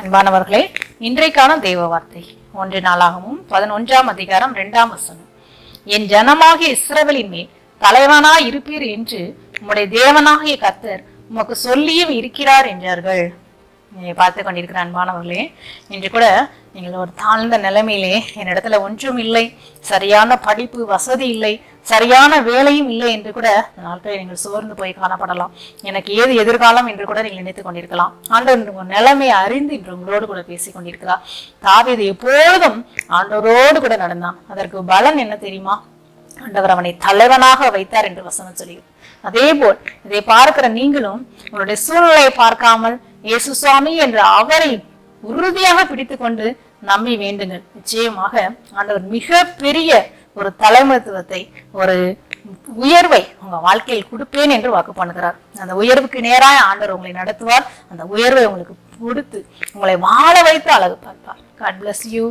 அன்பானவர்களே இன்றைக்கான தெய்வ வார்த்தை. ஒன்று நாளாகவும் பதினொன்றாம் அதிகாரம் இரண்டாம் வசனம். என் ஜனமாகிய இஸ்ரவேலின் மேல் தலைவனாய் இருப்பீர் என்று உம்முடைய தேவனாகிய கத்தர் உமக்கு சொல்லியும் இருக்கிறார் என்றார்கள். பார்த்து கொண்டிருக்கிற அன்பானவர்களே இன்று கூட நீங்கள் ஒரு தாழ்ந்த நிலைமையிலே என்னிடத்துல ஒன்றும் இல்லை சரியான படிப்பு வசதி இல்லை சரியான வேலையும் இல்லை என்று கூட நாட்களை நீங்கள் சோர்ந்து போய் காணப்படலாம். எனக்கு ஏது எதிர்காலம் என்று கூட நீங்கள் நினைத்துக் கொண்டிருக்கலாம். ஆண்டவர் உங்கள் நிலைமையை அறிந்து இன்று உங்களோடு கூட பேசிக் கொண்டிருக்கிறார். தாவீது எப்பொழுதும் ஆண்டவரோடு கூட நடந்தான். அதற்கு பலன் என்ன தெரியுமா? ஆண்டவர் அவனை தலைவனாக வைத்தார் என்று வசனம் சொல்லுகிறது. அதே போல் இதை பார்க்கிற நீங்களும் உங்களுடைய சூழ்நிலையை பார்க்காமல் இயேசு சுவாமி என்ற அவரை உறுதியாக பிடித்துக்கொண்டு நம்பி வேண்டுங்கள். நிச்சயமாக ஆண்டவர் மிக பெரிய ஒரு தலைமத்துவத்தை ஒரு உயர்வை உங்க வாழ்க்கையில் கொடுப்பேன் என்று வாக்கு பண்ணுகிறார். அந்த உயர்வுக்கு நேராக ஆண்டவர் உங்களை நடத்துவார். அந்த உயர்வை உங்களுக்கு கொடுத்து உங்களை வாழ வைத்து அழகு பார்ப்பார். God bless you